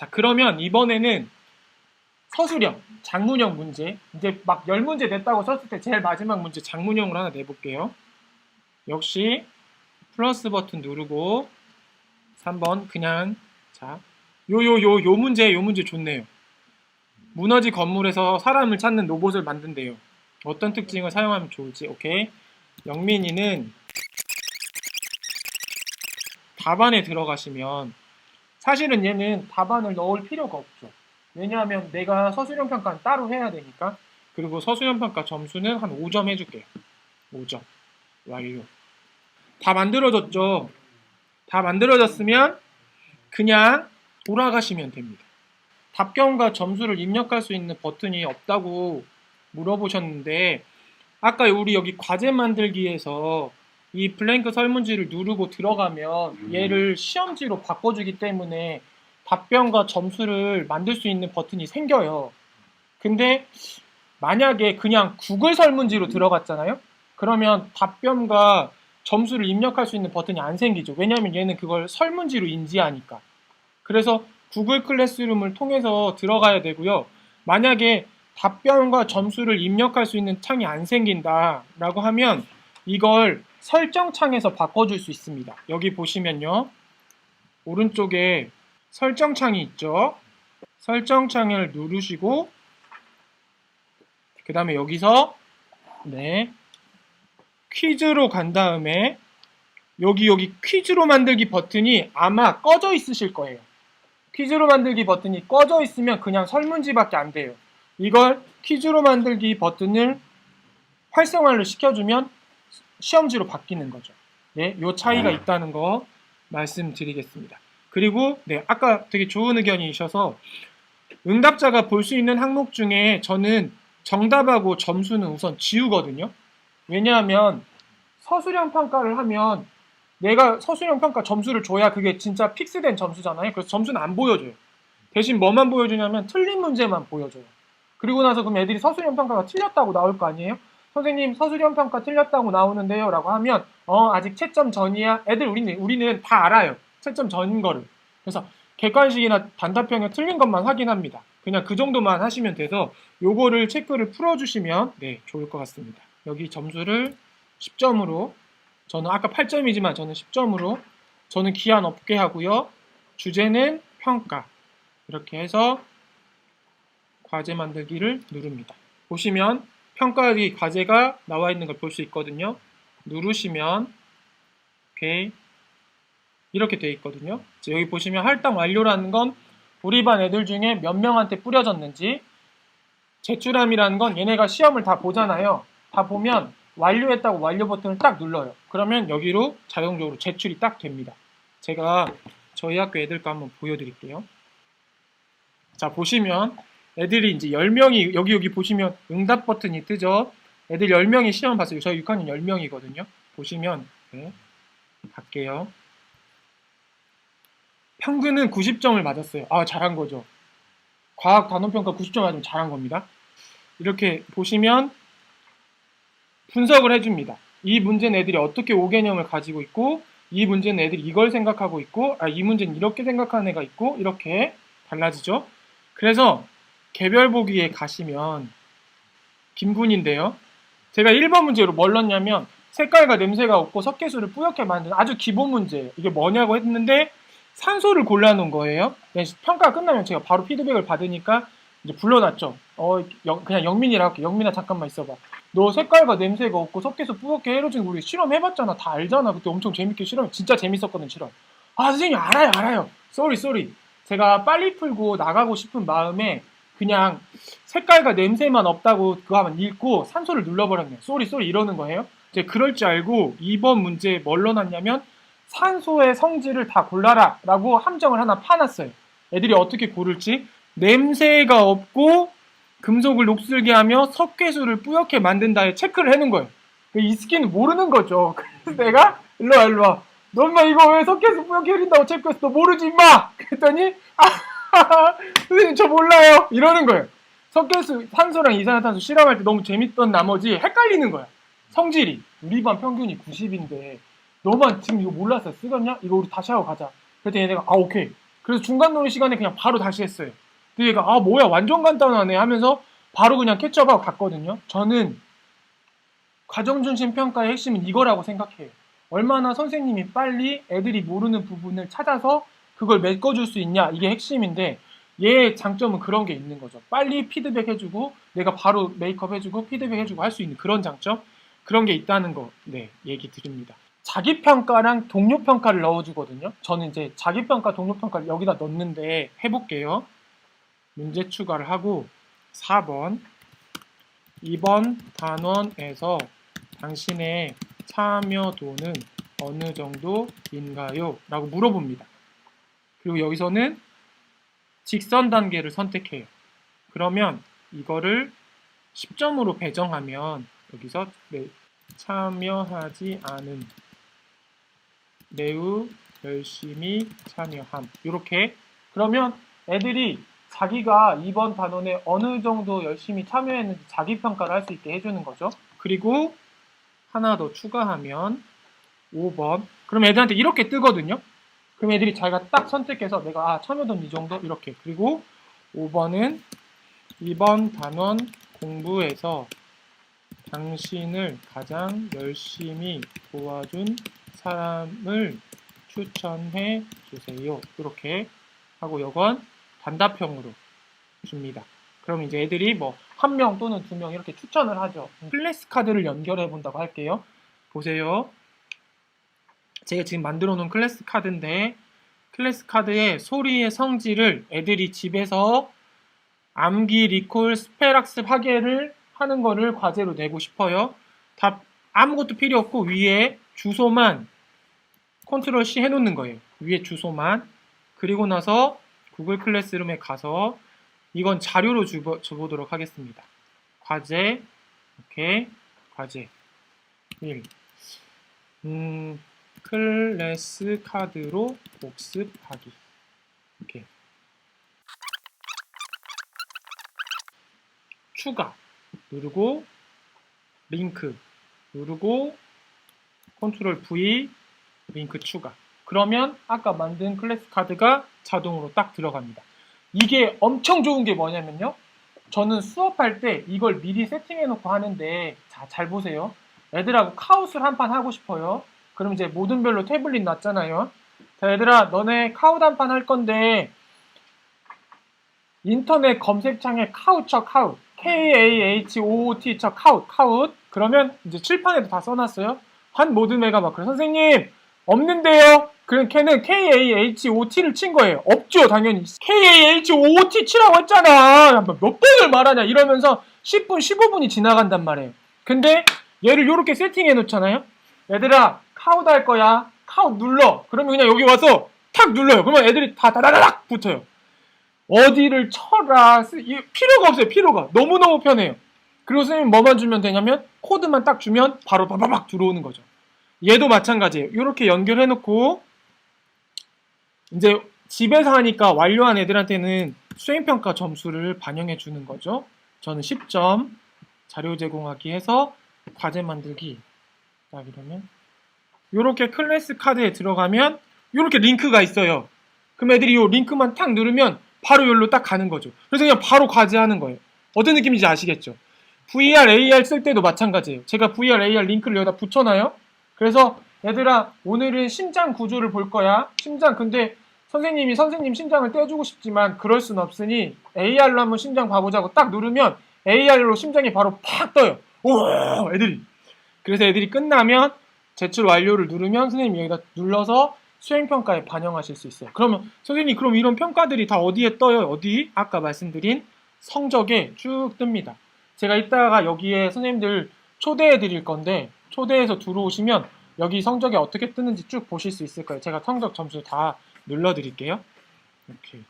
자, 그러면 이번에는 서술형, 장문형 문제. 이제 막열 문제 됐다고 썼을 때 제일 마지막 문제 장문형으로 하나 내볼게요. 역시 플러스 버튼 누르고 3번 그냥 자, 요 요 요 요 문제 요 문제 좋네요. 무너지 건물에서 사람을 찾는 로봇을 만든대요. 어떤 특징을 사용하면 좋을지. 오케이. 영민이는 답안에 들어가시면 사실은 얘는 답안을 넣을 필요가 없죠. 왜냐하면 내가 서술형 평가는 따로 해야 되니까. 그리고 서술형 평가 점수는 한 5점 해줄게요. 5점. 완료. 다 만들어졌죠? 다 만들어졌으면 그냥 돌아가시면 됩니다. 답변과 점수를 입력할 수 있는 버튼이 없다고 물어보셨는데 아까 우리 여기 과제 만들기에서 이 블랭크 설문지를 누르고 들어가면 얘를 시험지로 바꿔주기 때문에 답변과 점수를 만들 수 있는 버튼이 생겨요. 근데 만약에 그냥 구글 설문지로 들어갔잖아요? 그러면 답변과 점수를 입력할 수 있는 버튼이 안 생기죠. 왜냐하면 얘는 그걸 설문지로 인지하니까. 그래서 구글 클래스룸을 통해서 들어가야 되고요. 만약에 답변과 점수를 입력할 수 있는 창이 안 생긴다라고 하면 이걸 설정 창에서 바꿔줄 수 있습니다. 여기 보시면요. 오른쪽에 설정 창이 있죠. 설정 창을 누르시고 그 다음에 여기서 네 퀴즈로 간 다음에 여기 여기 퀴즈로 만들기 버튼이 아마 꺼져 있으실 거예요. 퀴즈로 만들기 버튼이 꺼져 있으면 그냥 설문지밖에 안 돼요. 이걸 퀴즈로 만들기 버튼을 활성화를 시켜주면 시험지로 바뀌는 거죠. 네, 요 차이가 있다는 거 말씀드리겠습니다. 그리고 네, 아까 되게 좋은 의견이셔서 응답자가 볼 수 있는 항목 중에 저는 정답하고 점수는 우선 지우거든요. 왜냐하면 서술형 평가를 하면 내가 서술형 평가 점수를 줘야 그게 진짜 픽스된 점수잖아요. 그래서 점수는 안 보여줘요. 대신 뭐만 보여주냐면 틀린 문제만 보여줘요. 그리고 나서 그럼 애들이 서술형 평가가 틀렸다고 나올 거 아니에요? 선생님 서술형 평가 틀렸다고 나오는데요 라고 하면 어 아직 채점 전이야? 애들 우리는 우리는 다 알아요. 채점 전인 거를. 그래서 객관식이나 단답형에 틀린 것만 확인합니다. 그냥 그 정도만 하시면 돼서 요거를 체크를 풀어주시면 네 좋을 것 같습니다. 여기 점수를 10점으로 저는 아까 8점이지만 저는 10점으로 저는 기한 없게 하고요. 주제는 평가. 이렇게 해서 과제 만들기를 누릅니다. 보시면 평가하기 과제가 나와 있는 걸 볼 수 있거든요. 누르시면 오케이 이렇게 돼 있거든요. 여기 보시면 할당 완료라는 건 우리 반 애들 중에 몇 명한테 뿌려졌는지 제출함이라는 건 얘네가 시험을 다 보잖아요. 다 보면 완료했다고 완료 버튼을 딱 눌러요. 그러면 여기로 자동적으로 제출이 딱 됩니다. 제가 저희 학교 애들 거 한번 보여드릴게요. 자 보시면 애들이 이제 10명이 여기 여기 보시면 응답 버튼이 뜨죠. 애들 10명이 시험 봤어요. 저희 6학년 10명이거든요. 보시면 네. 갈게요. 평균은 90점을 맞았어요. 아, 잘한 거죠. 과학 단원평가 90점 맞으면 잘한 겁니다. 이렇게 보시면 분석을 해줍니다. 이 문제는 애들이 어떻게 5개념을 가지고 있고 이 문제는 애들이 이걸 생각하고 있고 아, 이 문제는 이렇게 생각하는 애가 있고 이렇게 달라지죠. 그래서 개별 보기에 가시면 김군인데요. 제가 1번 문제로 뭘 넣냐면 색깔과 냄새가 없고 석회수를 뿌옇게 만든 아주 기본 문제예요. 이게 뭐냐고 했는데 산소를 골라놓은 거예요. 평가 끝나면 제가 바로 피드백을 받으니까 이제 불러놨죠. 어, 영- 그냥 영민이라고 할게. 영민아 잠깐만 있어봐. 너 색깔과 냄새가 없고 석회수 뿌옇게 거 우리 실험해봤잖아. 다 알잖아. 그때 엄청 재밌게 실험, 진짜 재밌었거든 실험. 아 선생님 알아요 알아요. 쏘리 쏘리. 제가 빨리 풀고 나가고 싶은 마음에 그냥 색깔과 냄새만 없다고 그거 하면 읽고 산소를 눌러버렸네요. 쏘리 쏘리 이러는 거예요. 이제 그럴 줄 알고 2번 문제에 뭘 넣어놨냐면 산소의 성질을 다 골라라 라고 함정을 하나 파놨어요. 애들이 어떻게 고를지 냄새가 없고 금속을 녹슬게 하며 석회수를 뿌옇게 만든다에 체크를 해놓은 거예요. 이 스키는 모르는 거죠. 그래서 내가 일로 와 일로 와. 너 엄마 이거 왜 석회수 뿌옇게 흐린다고 체크했어? 너 모르지 임마! 그랬더니 아, 선생님 저 몰라요 이러는 거예요. 석회수 산소랑 이산화탄소 실험할 때 너무 재밌던 나머지 헷갈리는 거야. 성질이 우리 반 평균이 90인데 너만 지금 이거 몰라서 쓰겠냐? 이거 우리 다시 하고 가자. 그랬더니 얘네가 아 오케이. 그래서 중간 놀이 시간에 그냥 바로 다시 했어요. 근데 얘가 아 뭐야 완전 간단하네 하면서 바로 그냥 캐치업하고 갔거든요. 저는 과정 중심 평가의 핵심은 이거라고 생각해요. 얼마나 선생님이 빨리 애들이 모르는 부분을 찾아서 그걸 메꿔줄 수 있냐 이게 핵심인데 얘의 장점은 그런 게 있는 거죠. 빨리 피드백 해주고 내가 바로 메이크업 해주고 피드백 해주고 할 수 있는 그런 장점 그런 게 있다는 거 네 얘기 드립니다. 자기 평가랑 동료 평가를 넣어주거든요. 저는 이제 자기 평가 동료 평가를 여기다 넣는데 해볼게요. 문제 추가를 하고 4번 2번 단원에서 당신의 참여도는 어느 정도인가요? 라고 물어봅니다. 그리고 여기서는 직선 단계를 선택해요. 그러면 이거를 10점으로 배정하면 여기서 네, 참여하지 않은 매우 열심히 참여함 이렇게 그러면 애들이 자기가 이번 단원에 어느 정도 열심히 참여했는지 자기 평가를 할 수 있게 해주는 거죠. 그리고 하나 더 추가하면 5번 그럼 애들한테 이렇게 뜨거든요. 그럼 애들이 자기가 딱 선택해서 내가 아, 참여도는 이 정도 이렇게 그리고 5번은 이번 단원 공부에서 당신을 가장 열심히 도와준 사람을 추천해 주세요. 이렇게 하고 이건 단답형으로 줍니다. 그럼 이제 애들이 뭐 한 명 또는 두 명 이렇게 추천을 하죠. 플래시 카드를 연결해 본다고 할게요. 보세요. 제가 지금 만들어 놓은 클래스 카드인데 클래스 카드의 소리의 성질을 애들이 집에서 암기, 리콜, 스펠 학습 하게를 하는 거를 과제로 내고 싶어요. 다 아무것도 필요 없고 위에 주소만 컨트롤 C 해놓는 거예요. 위에 주소만. 그리고 나서 구글 클래스룸에 가서 이건 자료로 주보, 줘보도록 하겠습니다. 과제, 오케이, 과제 1. 음, 클래스 카드로 복습하기. 오케이. 추가 누르고 링크 누르고 컨트롤 V 링크 추가. 그러면 아까 만든 클래스 카드가 자동으로 딱 들어갑니다. 이게 엄청 좋은 게 뭐냐면요. 저는 수업할 때 이걸 미리 세팅해 놓고 하는데 자, 잘 보세요. 애들하고 카웃을 한판 하고 싶어요. 그럼 이제 모든 별로 태블릿 놨잖아요. 자, 얘들아, 너네 카웃 한판할 건데 인터넷 검색창에 카웃 쳐 카웃. K-A-H-O-O-T 쳐 카웃, 카웃. 그러면 이제 칠판에도 다 써놨어요. 한 모든 애가 막 그래. 선생님, 없는데요? 그럼 걔는 K-A-H-O-T를 친 거예요. 없죠, 당연히. K-A-H-O-T 치라고 했잖아. 몇 번을 말하냐. 이러면서 10분, 15분이 지나간단 말이에요. 근데 얘를 이렇게 세팅해 놓잖아요. 얘들아, 카웃 할 거야. 카웃 눌러. 그러면 그냥 여기 와서 탁 눌러요. 그러면 애들이 다 다다다닥 붙어요. 어디를 쳐라. 필요가 없어요, 필요가. 너무너무 편해요. 그리고 선생님 뭐만 주면 되냐면 코드만 딱 주면 바로 바바박 들어오는 거죠. 얘도 마찬가지예요. 이렇게 연결해 놓고 이제 집에서 하니까 완료한 애들한테는 수행평가 점수를 반영해 주는 거죠. 저는 10점 자료 제공하기 해서 과제 만들기 딱 이러면 이렇게 클래스 카드에 들어가면 이렇게 링크가 있어요. 그럼 애들이 이 링크만 탁 누르면 바로 여기로 딱 가는 거죠. 그래서 그냥 바로 과제하는 거예요. 어떤 느낌인지 아시겠죠? VR, AR 쓸 때도 마찬가지예요. 제가 VR, AR 링크를 여기다 붙여놔요. 그래서 얘들아 오늘은 심장 구조를 볼 거야. 심장 근데 선생님이 선생님 심장을 떼주고 싶지만 그럴 순 없으니 AR로 한번 심장 봐보자고 딱 누르면 AR로 심장이 바로 팍 떠요. 우와 애들이. 그래서 애들이 끝나면 제출 완료를 누르면 선생님이 여기다 눌러서 수행평가에 반영하실 수 있어요. 그러면 선생님 그럼 이런 평가들이 다 어디에 떠요? 어디? 아까 말씀드린 성적에 쭉 뜹니다. 제가 이따가 여기에 선생님들 초대해 드릴 건데 초대해서 들어오시면 여기 성적이 어떻게 뜨는지 쭉 보실 수 있을 거예요. 제가 성적 점수 다 눌러 드릴게요. 이렇게